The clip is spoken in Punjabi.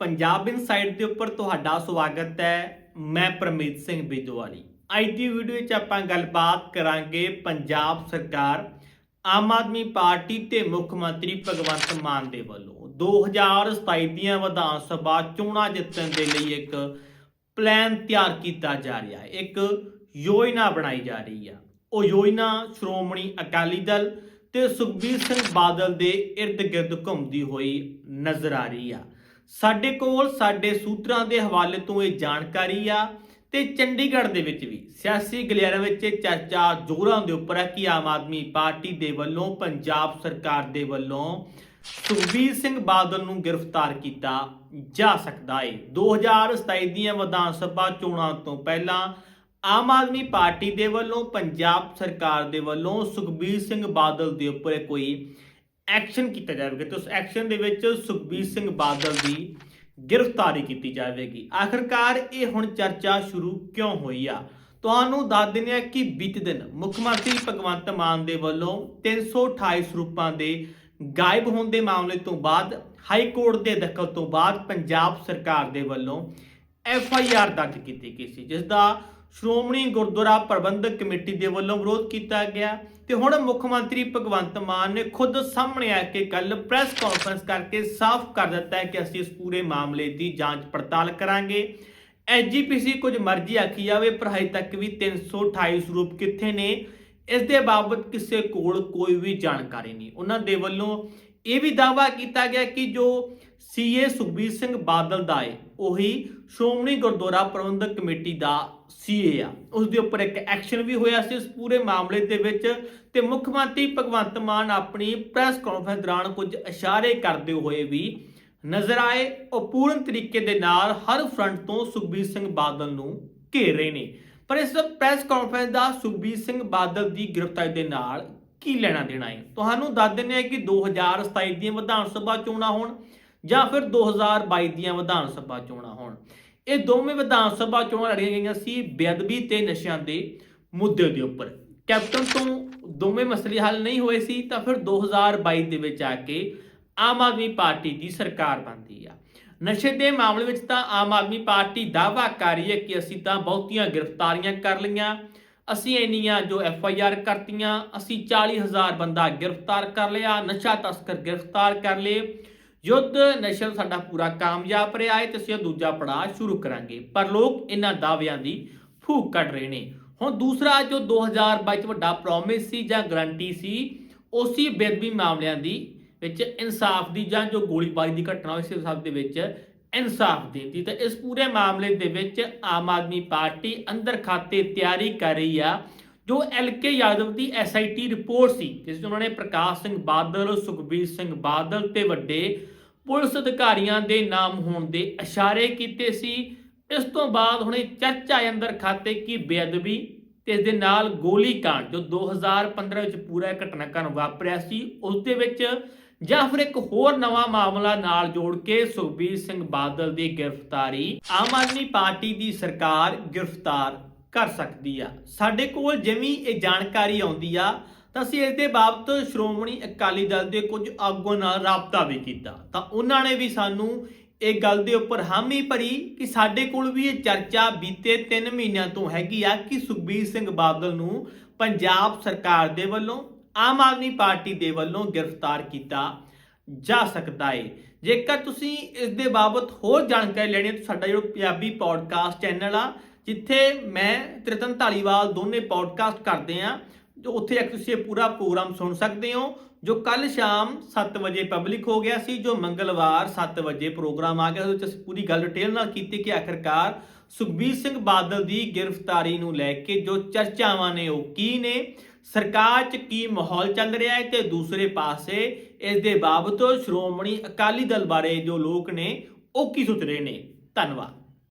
ਪੰਜਾਬ ਇਨਸਾਈਟ ਦੇ ਉੱਪਰ ਤੁਹਾਡਾ ਸਵਾਗਤ ਹੈ। ਮੈਂ ਪ੍ਰਮੀਤ ਸਿੰਘ ਬੇਦੋਵਾਲੀ ਅੱਜ ਦੀ ਵੀਡੀਓ ਵਿੱਚ ਆਪਾਂ ਗੱਲਬਾਤ ਕਰਾਂਗੇ ਪੰਜਾਬ ਸਰਕਾਰ, ਆਮ ਆਦਮੀ ਪਾਰਟੀ ਤੇ ਮੁੱਖ ਮੰਤਰੀ ਭਗਵੰਤ ਮਾਨ ਦੇ ਵੱਲੋਂ। 2027 ਦੀਆਂ ਵਿਧਾਨ ਸਭਾ ਚੋਣਾਂ ਜਿੱਤਣ ਦੇ ਲਈ ਇੱਕ ਪਲਾਨ ਤਿਆਰ ਕੀਤਾ ਜਾ ਰਿਹਾ ਹੈ। ਇੱਕ ਯੋਜਨਾ ਬਣਾਈ ਜਾ ਰਹੀ ਆ। ਉਹ ਯੋਜਨਾ ਸ਼੍ਰੋਮਣੀ ਅਕਾਲੀ ਦਲ ਤੇ ਸੁਖਬੀਰ ਸਿੰਘ ਬਾਦਲ ਦੇ ਇਰਦ-ਗਿਰਦ ਘੁੰਮਦੀ ਹੋਈ ਨਜ਼ਰ ਆ ਰਹੀ ਆ। ਸਾਡੇ ਕੋਲ ਸਾਡੇ ਸੂਤਰਾਂ ਦੇ ਹਵਾਲੇ ਤੋਂ ਇਹ ਜਾਣਕਾਰੀ ਆ ਤੇ ਚੰਡੀਗੜ੍ਹ ਦੇ ਵਿੱਚ ਵੀ ਸਿਆਸੀ ਗਲਿਆਰਾਂ ਵਿੱਚ ਚਰਚਾ ਜ਼ੋਰਾਂ ਦੇ ਉੱਪਰ ਹੈ ਕਿ ਆਮ ਆਦਮੀ ਪਾਰਟੀ ਦੇ ਵੱਲੋਂ, ਪੰਜਾਬ ਸਰਕਾਰ ਦੇ ਵੱਲੋਂ ਸੁਖਬੀਰ ਸਿੰਘ ਬਾਦਲ ਨੂੰ ਗ੍ਰਿਫਤਾਰ ਕੀਤਾ ਜਾ ਸਕਦਾ ਹੈ 2027 ਦੀਆਂ ਵਿਧਾਨ ਸਭਾ ਚੋਣਾਂ ਤੋਂ ਪਹਿਲਾਂ ਆਮ ਆਦਮੀ ਪਾਰਟੀ ਦੇ ਵੱਲੋਂ, ਪੰਜਾਬ ਸਰਕਾਰ ਦੇ ਵੱਲੋਂ ਸੁਖਬੀਰ ਸਿੰਘ ਬਾਦਲ ਦੇ ਉੱਪਰ ਕੋਈ ਐਕਸ਼ਨ ਕੀਤਾ ਜਾਵੇਗਾ ਤੇ ਉਸ ਐਕਸ਼ਨ ਦੇ ਵਿੱਚ ਸੁਖਬੀਰ ਸਿੰਘ ਬਾਦਲ ਦੀ ਗ੍ਰਿਫਤਾਰੀ ਕੀਤੀ ਜਾਵੇਗੀ। ਆਖਰਕਾਰ ਇਹ ਹੁਣ ਚਰਚਾ ਸ਼ੁਰੂ ਕਿਉਂ ਹੋਈ ਆ? ਤੁਹਾਨੂੰ ਦੱਸ ਦਿੰਦੇ ਆ ਕਿ ਬੀਤੇ ਦਿਨ ਮੁੱਖ ਮੰਤਰੀ ਭਗਵੰਤ ਮਾਨ ਦੇ ਵੱਲੋਂ 328 ਸਰੂਪਾਂ ਦੇ ਗਾਇਬ ਹੋਣ ਦੇ ਮਾਮਲੇ ਤੋਂ ਬਾਅਦ, ਹਾਈ ਕੋਰਟ ਦੇ ਦਖਲ ਤੋਂ ਬਾਅਦ ਪੰਜਾਬ ਸਰਕਾਰ ਦੇ ਵੱਲੋਂ ਐਫ ਆਈ ਆਰ ਦਰਜ ਕੀਤੀ ਗਈ ਸੀ, ਜਿਸ ਦਾ ਸ਼੍ਰੋਮਣੀ ਗੁਰਦੁਆਰਾ ਪ੍ਰਬੰਧਕ ਕਮੇਟੀ ਦੇ ਵੱਲੋਂ ਵਿਰੋਧ ਕੀਤਾ ਗਿਆ ਤੇ ਹੁਣ ਮੁੱਖ ਮੰਤਰੀ ਭਗਵੰਤ ਮਾਨ ਨੇ ਖੁਦ ਸਾਹਮਣੇ ਆ ਕੇ ਕੱਲ ਪ੍ਰੈਸ ਕਾਨਫਰੰਸ ਕਰਕੇ ਸਾਫ਼ ਕਰ ਦਿੱਤਾ ਹੈ ਕਿ ਅਸੀਂ ਇਸ ਪੂਰੇ ਮਾਮਲੇ ਦੀ ਜਾਂਚ ਪੜਤਾਲ ਕਰਾਂਗੇ। ਐਸਜੀਪੀਸੀ ਕੁਝ ਮਰਜ਼ੀ ਆਖੀ ਜਾਵੇ, ਪਰ ਹਜੇ ਤੱਕ ਵੀ 328 ਸਰੂਪ ਕਿੱਥੇ ਨੇ? ਇਸ ਦੇ ਬਾਬਤ ਕਿਸੇ ਕੋਲ ਕੋਈ ਵੀ ਜਾਣਕਾਰੀ ਨਹੀਂ। ਉਹਨਾਂ ਦੇ ਵੱਲੋਂ ਇਹ ਵੀ ਦਾਅਵਾ ਕੀਤਾ ਗਿਆ ਕਿ ਜੋ ਸੀਏ ਸੁਖਬੀਰ ਸਿੰਘ ਬਾਦਲ ਦਾ ਹੈ ਉਹੀ ਸ਼੍ਰੋਮਣੀ ਗੁਰਦੁਆਰਾ ਪ੍ਰਬੰਧਕ ਕਮੇਟੀ ਦਾ ਸੀਏ ਆ। ਉਸ ਦੇ ਉੱਪਰ ਇੱਕ ਐਕਸ਼ਨ ਵੀ ਹੋਇਆ ਸੀ ਇਸ ਪੂਰੇ ਮਾਮਲੇ ਦੇ ਵਿੱਚ ਤੇ ਮੁੱਖ ਮੰਤਰੀ ਭਗਵੰਤ ਮਾਨ ਆਪਣੀ ਪ੍ਰੈਸ ਕਾਨਫਰੰਸ ਦੌਰਾਨ ਕੁਝ ਇਸ਼ਾਰੇ ਕਰਦੇ ਹੋਏ ਵੀ ਨਜ਼ਰ ਆਏ। ਉਹ ਪੂਰਨ ਤਰੀਕੇ ਦੇ ਨਾਲ ਹਰ ਫਰੰਟ ਤੋਂ ਸੁਖਬੀਰ ਸਿੰਘ ਬਾਦਲ ਨੂੰ ਘੇਰ ਰਹੇ ਨੇ। ਪਰ ਇਸ ਪ੍ਰੈਸ ਕਾਨਫਰੰਸ ਦਾ ਸੁਖਬੀਰ ਸਿੰਘ ਬਾਦਲ ਦੀ ਗ੍ਰਿਫਤਾਰੀ ਦੇ ਨਾਲ ਕੀ ਲੈਣਾ ਦੇਣਾ ਹੈ? ਤੁਹਾਨੂੰ ਦੱਸ ਦਿੰਦੇ ਹਾਂ ਕਿ 2027 ਦੀਆਂ ਵਿਧਾਨ ਸਭਾ ਚੋਣਾਂ ਹੋਣ ਜਾਂ ਫਿਰ 2022 ਦੀਆਂ ਵਿਧਾਨ ਸਭਾ ਚੋਣਾਂ ਹੋਣ। ਇਹ ਦੋਵੇਂ ਵਿਧਾਨ ਸਭਾ ਚੋਣਾਂ ਲੜੀਆਂ ਗਈਆਂ ਸੀ ਬੇਅਦਬੀ ਤੇ ਨਸ਼ਿਆਂ ਦੇ ਮੁੱਦੇ ਦੇ ਉੱਪਰ। ਕੈਪਟਨ ਤੋਂ ਦੋਵੇਂ ਮਸਲੇ ਹੱਲ ਨਹੀਂ ਹੋਏ ਸੀ ਤਾਂ ਫਿਰ 2022 ਦੇ ਵਿੱਚ ਆ ਕੇ ਆਮ ਆਦਮੀ ਪਾਰਟੀ ਦੀ ਸਰਕਾਰ ਬਣਦੀ ਆ। ਨਸ਼ੇ ਦੇ ਮਾਮਲੇ ਵਿੱਚ ਤਾਂ ਆਮ ਆਦਮੀ ਪਾਰਟੀ ਦਾਅਵਾ ਕਰ ਰਹੀ ਹੈ ਕਿ ਅਸੀਂ ਤਾਂ ਬਹੁਤੀਆਂ ਗ੍ਰਿਫਤਾਰੀਆਂ ਕਰ ਲਈਆਂ ਅਸੀਂ ਇੰਨੀਆਂ ਜੋ ਐਫ ਆਈ ਆਰ ਕਰਤੀਆਂ, ਅਸੀਂ 40000 ਬੰਦਾ ਗ੍ਰਿਫਤਾਰ ਕਰ ਲਿਆ, ਨਸ਼ਾ ਤਸਕਰ ਗ੍ਰਿਫਤਾਰ ਕਰ ਲਏ। ਯੁੱਧ ਨਸ਼ਾ ਸਾਡਾ ਪੂਰਾ ਕਾਮਯਾਬ ਰਿਹਾ ਹੈ ਤੇ ਅਸੀਂ ਦੂਜਾ ਪੜਾਅ ਸ਼ੁਰੂ ਕਰਾਂਗੇ। ਪਰ ਲੋਕ ਇਹਨਾਂ ਦਾਅਵਿਆਂ ਦੀ ਫੂਕ ਕੱਢ ਰਹੇ ਨੇ। ਹੁਣ ਦੂਸਰਾ ਜੋ 2022 ਚ ਵੱਡਾ ਪ੍ਰੋਮਿਸ ਸੀ ਜਾਂ ਗਰੰਟੀ ਸੀ, ਉਸੇ ਬੇਦਬੀ ਮਾਮਲਿਆਂ ਦੀ ਵਿੱਚ ਇਨਸਾਫ ਦੀ ਜਾਂ ਜੋ ਗੋਲੀਬਾਰੀ ਦੀ ਘਟਨਾ ਹੋਈ ਸੀ ਸਭ ਦੇ ਵਿੱਚ ਇਨਸਾਫ ਦੇਤੀ ਤਾਂ ਇਸ ਪੂਰੇ ਮਾਮਲੇ ਦੇ ਵਿੱਚ ਆਮ ਆਦਮੀ ਪਾਰਟੀ ਅੰਦਰ ਖਾਤੇ ਤਿਆਰੀ ਕਰ ਰਹੀ ਆ, ਜੋ ਐਲਕੇ ਯਾਦਵ ਦੀ ਐਸਆਈਟੀ ਰਿਪੋਰਟ ਸੀ, ਜਿਸ ਵਿੱਚ ਉਹਨਾਂ ਨੇ ਪ੍ਰਕਾਸ਼ ਸਿੰਘ ਬਾਦਲ, ਸੁਖਬੀਰ ਸਿੰਘ ਬਾਦਲ ਤੇ ਵੱਡੇ ਪੁਲਿਸ ਅਧਿਕਾਰੀਆਂ ਦੇ ਨਾਮ ਹੋਣ ਦੇ ਇਸ਼ਾਰੇ ਕੀਤੇ ਸੀ। ਇਸ ਤੋਂ ਬਾਅਦ ਹੁਣੇ ਇਹ ਚਰਚਾ ਅੰਦਰ ਖਾਤੇ ਕੀ ਬੇਅਦਬੀ ਤੇ ਇਸ ਦੇ ਨਾਲ ਗੋਲੀकांड ਜੋ 2015 ਵਿੱਚ ਪੂਰਾ ਘਟਨਾਕ੍ਰਮ ਵਾਪਰਿਆ ਸੀ, ਉਸ ਦੇ ਵਿੱਚ ਜਾਂ ਫਿਰ ਇੱਕ ਹੋਰ ਨਵਾਂ ਮਾਮਲਾ ਨਾਲ ਜੋੜ ਕੇ ਸੁਖਬੀਰ ਸਿੰਘ ਬਾਦਲ ਦੀ ਗ੍ਰਿਫਤਾਰੀ ਆਮ ਆਦਮੀ ਪਾਰਟੀ ਦੀ ਸਰਕਾਰ ਗ੍ਰਿਫਤਾਰ ਕਰ ਸਕਦੀ ਆ। ਸਾਡੇ ਕੋਲ ਜਿਵੇਂ ਇਹ ਜਾਣਕਾਰੀ ਆਉਂਦੀ ਆ, ਤਾਂ ਅਸੀਂ ਇਸ ਦੇ ਬਾਬਤ ਸ਼੍ਰੋਮਣੀ ਅਕਾਲੀ ਦਲ ਦੇ ਕੁਝ ਆਗੂਆਂ ਨਾਲ ਰਾਬਤਾ ਵੀ ਕੀਤਾ। ਤਾਂ ਉਹਨਾਂ ਨੇ ਵੀ ਸਾਨੂੰ ਇਹ ਗੱਲ ਦੇ ਉੱਪਰ ਹਾਮੀ ਭਰੀ ਕਿ ਸਾਡੇ ਕੋਲ ਵੀ ਇਹ ਚਰਚਾ ਬੀਤੇ 3 ਮਹੀਨਿਆਂ ਤੋਂ ਹੈਗੀ ਆ ਕਿ ਸੁਖਬੀਰ ਸਿੰਘ ਬਾਦਲ ਨੂੰ ਪੰਜਾਬ ਸਰਕਾਰ ਦੇ ਵੱਲੋਂ ਆਮ ਆਦਮੀ ਪਾਰਟੀ ਦੇ ਵੱਲੋਂ ਗ੍ਰਿਫਤਾਰ ਕੀਤਾ ਜਾ ਸਕਦਾ ਹੈ ਜੇਕਰ ਤੁਸੀਂ ਇਸ ਦੇ ਬਾਬਤ ਹੋਰ ਜਾਣਕਾਰੀ ਲੈਣੀ ਹੈ ਤਾਂ ਸਾਡਾ ਜਿਹੜਾ ਪੰਜਾਬੀ ਪੋਡਕਾਸਟ ਚੈਨਲ ਆ, ਜਿੱਥੇ ਮੈਂ ਤ੍ਰਿਤਨ ਢਾਲੀਵਾਲ ਦੋਨੇ ਪੋਡਕਾਸਟ ਕਰਦੇ ਆ ਜੋ ਉੱਥੇ ਇੱਕ ਤੁਸੀਂ ਇਹ ਪੂਰਾ ਪ੍ਰੋਗਰਾਮ ਸੁਣ ਸਕਦੇ ਹੋ, ਜੋ ਕੱਲ ਸ਼ਾਮ 7 ਵਜੇ ਪਬਲਿਕ ਹੋ ਗਿਆ ਸੀ, ਜੋ ਮੰਗਲਵਾਰ 7 ਵਜੇ ਪ੍ਰੋਗਰਾਮ ਆ ਗਿਆ ਉਹਦੇ ਵਿੱਚ ਅਸੀਂ ਪੂਰੀ ਗੱਲ ਡਿਟੇਲ ਨਾਲ ਕੀਤੀ ਕਿ ਆਖਰਕਾਰ ਸੁਖਬੀਰ ਸਿੰਘ ਬਾਦਲ ਦੀ ਗ੍ਰਿਫਤਾਰੀ ਨੂੰ ਲੈ ਕੇ ਜੋ ਚਰਚਾਵਾਂ ਨੇ ਉਹ ਕੀ ਨੇ ਸਰਕਾਰ 'ਚ ਕੀ ਮਾਹੌਲ ਚੱਲ ਰਿਹਾ ਹੈ ਤੇ ਦੂਸਰੇ ਪਾਸੇ ਇਸ ਦੇ ਬਾਬਤ ਸ਼੍ਰੋਮਣੀ ਅਕਾਲੀ ਦਲ ਬਾਰੇ ਜੋ ਲੋਕ ਨੇ, ਉਹ ਕੀ ਸੋਚ ਰਹੇ ਨੇ? ਧੰਨਵਾਦ।